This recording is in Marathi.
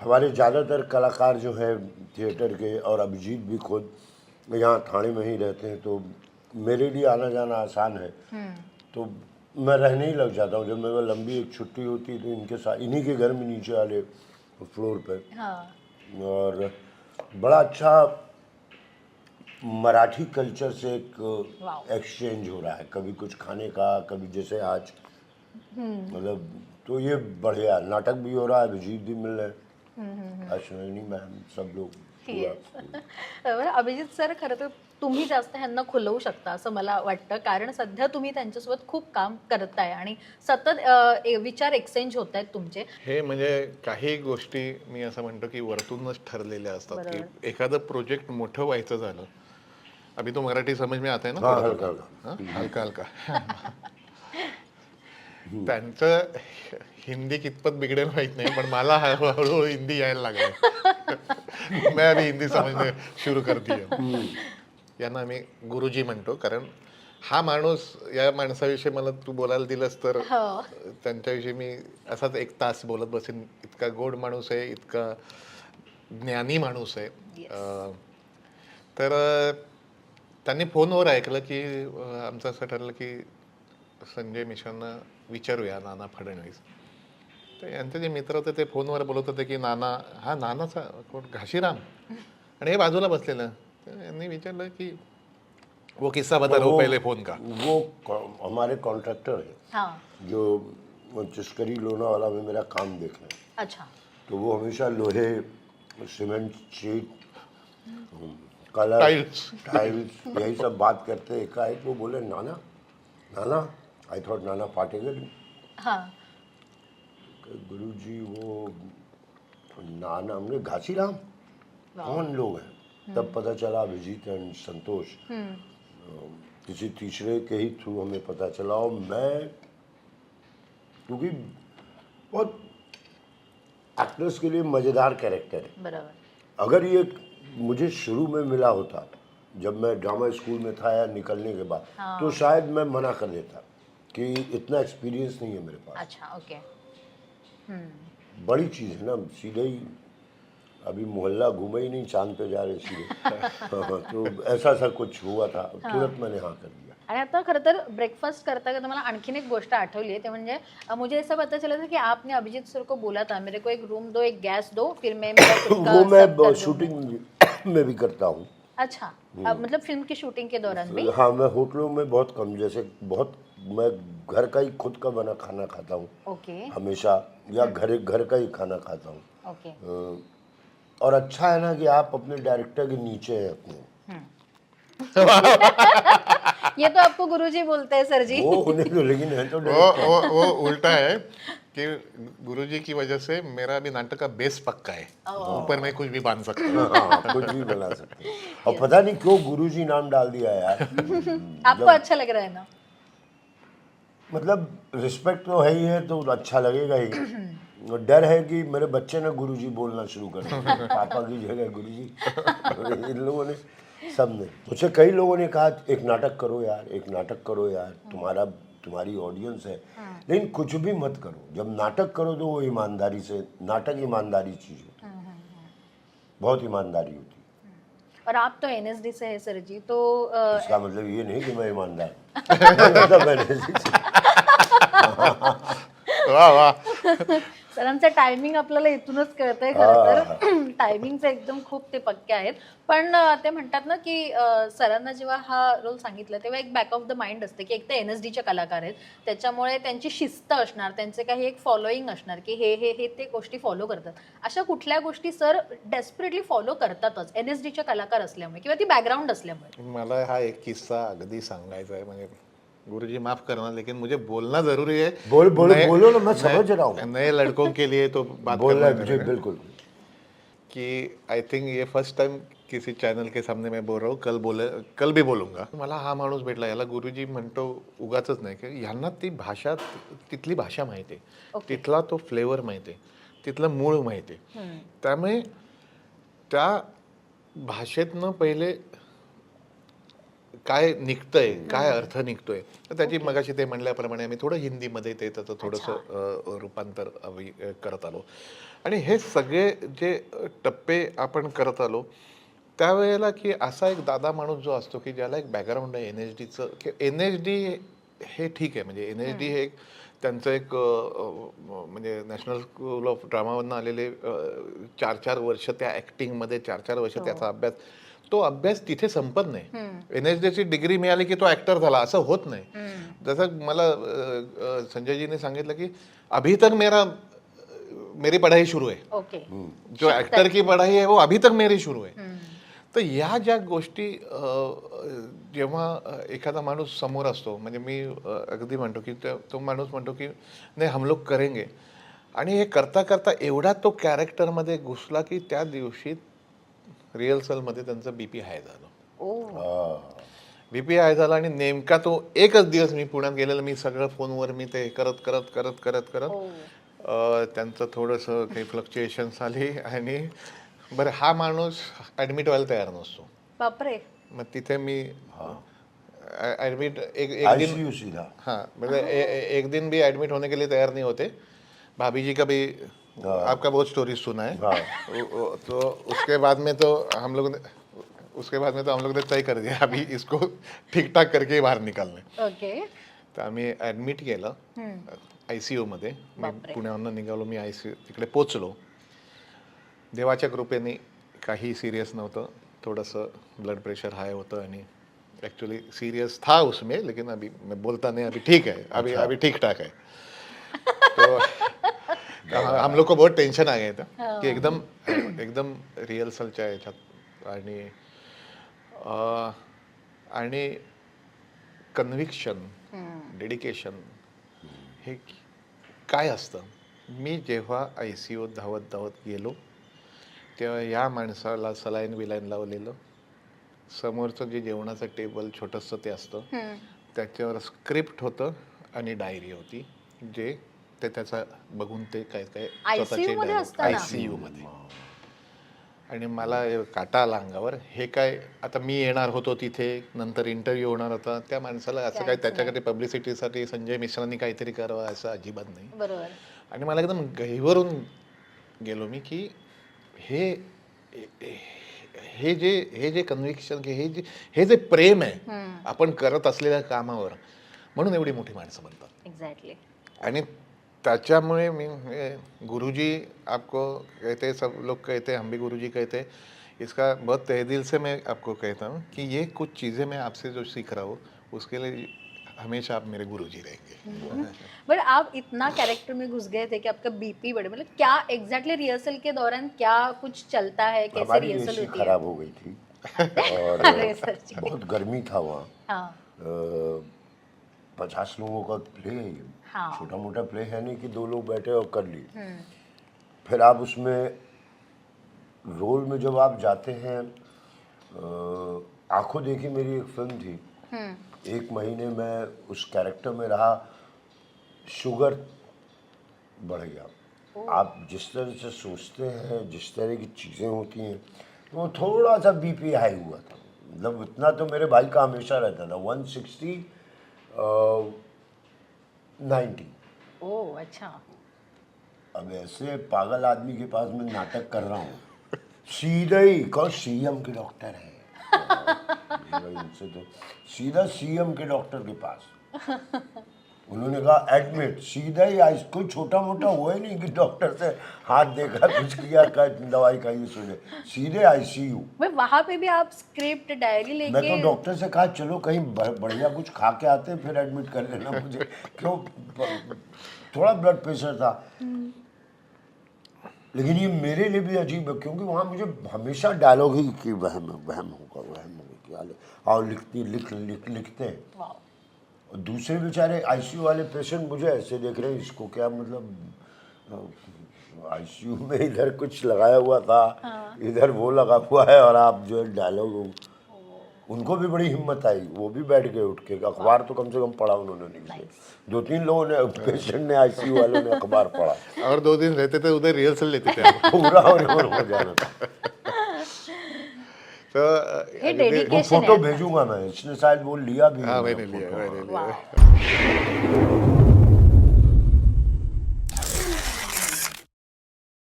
हमारे ज़्यादातर कलाकार जो है थिएटर के और अभिजीत भी खुद यहाँ थाने में ही रहते हैं तो मेरे लिए आना जाना आसान है। तो मैं रहने ही लग जाता हूँ। जब मेरे लंबी एक छुट्टी होती है तो इनके साथ इन्हीं के घर में नीचे वाले फ्लोर पर हाँ। और बड़ा अच्छा मराठी कल्चर से एक एक्सचेंज हो रहा है। कभी कुछ खाने का कभी जैसे आज। मतलब तो ये बढ़िया नाटक भी हो रहा है अभिजीत भी मिल रहे हैं। अश्विनी मैम सब लोग। बरं अभिजित सर खरं तर तुम्ही जास्त ह्यांना खुलवू शकता असं मला वाटतं. कारण सध्या तुम्ही त्यांच्यासोबत खूप काम करताय आणि सतत अ, विचार एक्सचेंज होत आहेत तुमचे. हे म्हणजे काही गोष्टी मी असं म्हणतो की वरतूनच ठरलेल्या असतात. की एखादं प्रोजेक्ट मोठं व्हायचं झालं अभि तो मराठी समज में आता है ना? हलका हलका. त्यांचं हिंदी कितपत बिघडेल माहीत नाही पण मला हळू- हळूहळू हिंदी यायला लागलं. मैं अभी हिंदी समजणे शुरू करते यांना आम्ही गुरुजी म्हणतो कारण हा माणूस या माणसाविषयी मला तू बोलायला दिलंस तर हो. त्यांच्याविषयी मी असाच एक तास बोलत बसेन. इतका गोड माणूस आहे इतका ज्ञानी माणूस आहे. तर त्यांनी फोनवर ऐकलं की आमचं असं ठरलं की संजय मिश्रांना विचारूया नाना फडणवीस. तर यांचे जे मित्र होते ते फोनवर बोलत होते की नाना हा नानाचा कोण? घाशीराम. आणि हे बाजूला बसलेलं. तर यांनी विचारलं की वो किस्सा बता रहा हूं पहले फोन का? वो हमारे कॉन्ट्रैक्टर है। हां। जो चिस्करी लोनावाला में मेरा काम देख रहे हैं। अच्छा। तो वो हमेशा लोहे cement sheet colour tiles. Tiles यही सब बात करते एकाएक वो बोले नाना नाना आई थॉट नाना पाटेकर हाँ। गुरु जी वो नाना हमने घासीराम कौन लोग हैं? तब पता चला अभिजीत एंड संतोष। किसी तीसरे के ही थ्रू हमें पता चला और मैं क्योंकि बहुत एक्ट्रेस के लिए मज़ेदार कैरेक्टर है। बरोबर। अगर ये मुझे शुरू में मिला होता जब मैं ड्रामा स्कूल में था या निकलने के बाद हाँ। तो शायद मैं मना कर देता। कि इतना एक्सपीरियंस नहीं है मेरे पास। अच्छा ओके बड़ी चीज़ है ना सीधे ही अभी मोहल्ला घूमे ही नहीं चाँद पे जा रहे सीधे। हाँ, तो ऐसा सा कुछ हुआ था तुरंत मैंने हाँ कर दिया। आणि आता खरं तर ब्रेकफास्ट करता करता मला आणखीन एक गोष्ट आठवली है ते म्हणजे अ, मुझे ऐसा पता चला था कि आपने अभिजीत सर को बोला था मेरे को एक रूम दो एक गैस दो फिर मैं मेरा खुद का वो सब कर मैं दूँगी। शूटिंग में भी करता हूँ। अच्छा अब मतलब फ़िल्म की शूटिंग के दौरान भी? हाँ मैं होटलों में बहुत कम जैसे बहुत मैं घर का ही खुद का बना खाना खाता हूँ। ओके। हमेशा या घर घर का ही खाना खाता हूँ। ओके। और अच्छा है ना कि आप अपने डायरेक्टर के नीचे हैं अपने। ये तो आपको गुरुजी बोलते हैं सर जी। वो होने दो लेकिन है तो वो वो वो उल्टा है। कि गुरुजी की वजह से मेरा भी नाटक का बेस पक्का है। ऊपर मैं कुछ भी बाँध सकता हूँ। हाँ कुछ भी बना सकते हैं। और पता नहीं क्यों गुरुजी नाम डाल दिया यार। आपको अच्छा लग रहा है ना? मतलब रिस्पेक्ट तो है ही है तो अच्छा लगेगा ही। डर है कि मेरे बच्चे ने गुरुजी बोलना शुरू कर दिया पापा की जगह गुरुजी। इन लोगों ने सबने। मुझसे कई लोगों ने कहा एक नाटक करो यार एक नाटक करो यार तुम्हारा तुम्हारी ऑडियंस है। लेकिन कुछ भी मत करो। जब नाटक करो तो वो ईमानदारी से नाटक ईमानदारी चीज़ होती है। बहुत ईमानदारी होती है। और आप तो एनएसडी से है सर जी तो आ, इसका मतलब ये नहीं कि मैं ईमानदार हूँ। वाह वाह। वाह सरांचं टायमिंग आपल्याला इथूनच कळतंय खरं तर. टायमिंगचे एकदम खूप ते पक्के आहेत. पण ते म्हणतात ना की सरांना जेव्हा हा रोल सांगितला तेव्हा एक बॅक ऑफ द माइंड असते की एक तर एन एस डीचे कलाकार आहेत. त्याच्यामुळे त्यांची शिस्त असणार त्यांचे काही एक फॉलोईंग असणार की हे हे हे ते गोष्टी फॉलो करतात. अशा कुठल्या गोष्टी सर डेस्परेटली फॉलो करतातच एन एस डीचे कलाकार असल्यामुळे किंवा ती बॅकग्राऊंड असल्यामुळे? मला हा एक किस्सा अगदी सांगायचा आहे. म्हणजे गुरुजी माफ करना लेकिन मुझे बोलना जरूरी है। बोल बोलो नए- बोलो ना मैं समझ रहा हूँ। नए लड़कों के लिए तो बात बोल करना रहा है जी। बिल्कुल। कि आई थिंक ये फर्स्ट टाइम किसी चॅनल के सामने मैं बोल रहा हूँ कल बोले कल भी बोलूंगा। मला हा माणूस भेटला याला गुरुजी म्हणतो उगाच नाही की ह्यांना ती भाषा तिथली भाषा माहिती आहे. तिथला तो फ्लेवर माहिती आहे. तिथलं मूळ माहिती आहे. त्यामुळे त्या भाषेतनं पहिले काय निघतंय काय अर्थ निघतोय? तर त्याची मगाशी ते म्हणल्याप्रमाणे आम्ही थोडं हिंदीमध्ये ते त्याचं थोडंसं रूपांतर आम्ही, करत आलो. आणि हे सगळे जे टप्पे आपण करत आलो त्यावेळेला की असा एक दादा माणूस जो असतो की ज्याला एक बॅकग्राऊंड आहे एन एच डीचं की एन एच डी हे ठीक आहे. म्हणजे एन एच डी हे एक त्यांचं एक म्हणजे नॅशनल स्कूल ऑफ ड्रामामधनं आलेले चार चार वर्ष त्या ॲक्टिंगमध्ये चार चार वर्ष त्याचा अभ्यास तो अभ्यास तिथे संपत नाही. एन एच डीची डिग्री मिळाली की तो ॲक्टर झाला असं होत नाही. जसं मला संजयजीने सांगितलं की अभी तक मेरा मेरी पढ़ाई शुरू है. ओके. जो एक्टर की पढ़ाई है वो अभी तक मेरी शुरू है. तर या ज्या गोष्टी जेव्हा एखादा माणूस समोर असतो म्हणजे मी अगदी म्हणतो की तो माणूस म्हणतो की नाही हम लोग करेंगे. आणि हे करता करता एवढा तो कॅरेक्टरमध्ये घुसला की त्या दिवशी रिहर्सलमध्ये त्यांचं बीपी हाय झालं. ओ. बीपी हाय झाला आणि नेमका तो एकच दिवस मी पुण्यात गेलेला मी सगळं फोनवर मी ते करत करत करत करत करत. हो. त्यांचं थोडंसं काही फ्लक्च्युएशन्स आली आणि बरं हा माणूस ॲडमिट व्हायला तयार नसतो. बापरे. मग तिथे मी ॲडमिट एक एक दिन हाँ ए, एक दिन भी एडमिट होने के लिए तैयार नहीं होते. भाभी जी का भी आपका बहुत स्टोरी सुना है। हाँ। तो उसके बाद में तो हम लोग ने उसके बाद में तो हम लोग ने तय कर दिया अभी इसको ठीक ठाक करके बाहेर निकालणे ओके तर आम्ही ॲडमिट केलं आय सी यूमध्ये मी. पुण्यावरून निघालो मी आय सी तिकडे पोचलो. देवाच्या कृपेने काही सिरियस नव्हतं. थोडंसं ब्लड प्रेशर हाय होतं आणि एक्चुअली सीरियस था उसमें लेकिन अभी मैं बोलता नहीं अभी ठीक है अभी अभी ठीक ठाक है तो हम- लोग को बहुत टेंशन आ गया था की एकदम एकदम रिहर्सलच्या ह्याच्यात आणि अं, आणि कन्व्हिक्शन डेडिकेशन हे काय असतं? मी जेव्हा आय सी यूत धावत धावत गेलो तेव्हा या माणसाला सलाईन विलाईन लावलेलं समोरचं जे जेवणाचं टेबल छोटंसं ते असतं त्याच्यावर स्क्रिप्ट होतं आणि डायरी होती जे ते त्याचा बघून ते काय काय ICU मध्ये असताना? यूमध्ये आणि मला काटा आला अंगावर हे काय आता मी येणार होतो तिथे नंतर इंटरव्ह्यू होणार होता त्या माणसाला असं काय त्याच्याकडे पब्लिसिटीसाठी संजय मिश्रांनी काहीतरी करावं असं अजिबात नाही. बरोबर. आणि मला एकदम गहिवरून गेलो मी की हे हे जे हे जे कन्व्हिक्शन हे जे हे जे प्रेम आहे आपण करत असलेल्या कामावर म्हणून एवढी मोठी माणसं बनतात. एक्झॅक्टली आणि त्याच्यामुळे मी गुरुजी आपको कहते सब लोग कहते हम भी गुरुजी कहते इसका बहुत तहे दिल से मैं आपको कहता हूँ कि ये कुछ चीज़ें मैं आपसे जो सीख रहा हूँ उसके लिए हमेशा आप मेरे गुरुजी रहेंगे। बट आप इतना कैरेक्टर में घुस गए थे कि आपका बीपी बढ़े मतलब क्या एग्जैक्टली रिहर्सल के दौरान क्या कुछ चलता है कैसे रिहर्सल होती है? खराब हो गई थी। और बहुत गर्मी था वहाँ। हाँ। पचास लोगों का प्ले है ये। हाँ। छोटा मोटा प्ले है नहीं कि दो लोग बैठे और कर लिए। फिर आप उसमें रोल में जब आप जाते हैं आँखों देखी मेरी एक फ़िल्म थी। एक महीने में उस कैरेक्टर में रहा शुगर बढ़ गया। आप जिस तरह से सोचते हैं जिस तरह की चीज़ें होती हैं तो वो थोड़ा सा बीपी हाई हुआ था। मतलब इतना तो मेरे भाई का हमेशा रहता था। One sixty ninety. ओ अच्छा। अब ऐसे पागल आदमी के पास मैं नाटक कर रहा हूँ। सीधा ही कौन सीएम के डॉक्टर है। इनसे तो सीधा सीएम के डॉक्टर के पास। उन्होंने कहा एडमिट सीधा ही कोई छोटा मोटा हुआ ही नहीं कि डॉक्टर से हाथ देखा कुछ किया का दवाई खाई सुने सीधे आईसीयू भाई वहाँ पे भी आप स्क्रिप्ट डायरी लेके मैं तो डॉक्टर से कहा चलो कहीं बढ़िया कुछ खा के आते फिर एडमिट कर लेना मुझे। क्यों? थोड़ा ब्लड प्रेशर था। लेकिन ये मेरे लिए भी अजीब है क्योंकि वहाँ मुझे हमेशा डायलॉग ही कि वहम वहम होगा वहम होगा क्या और लिखती लिख लिख लिखते हैं। दूसरे बेचारे आईसीयू वाले पेशेंट मुझे ऐसे देख रहे हैं इसको क्या मतलब आईसीयू में इधर कुछ लगाया हुआ था इधर वो लगा हुआ है और आप जो है डायलॉग उनको भी बड़ी हिम्मत आई वो भी बैठ गए उठ के अखबार तो कम से कम पढ़ा उन्होंने नहीं से दो तीन लोगों ने पेशेंट ने आईसीयू वालों ने अखबार पढ़ा। और दो दिन रहते थे उधर रिहर्सल लेते थे। पूरा हो जाना। था अगदी- वो फोटो भेजूंगा मैं इसने शायद वो लिया भी हाँ मैंने लिया। मैंने लिया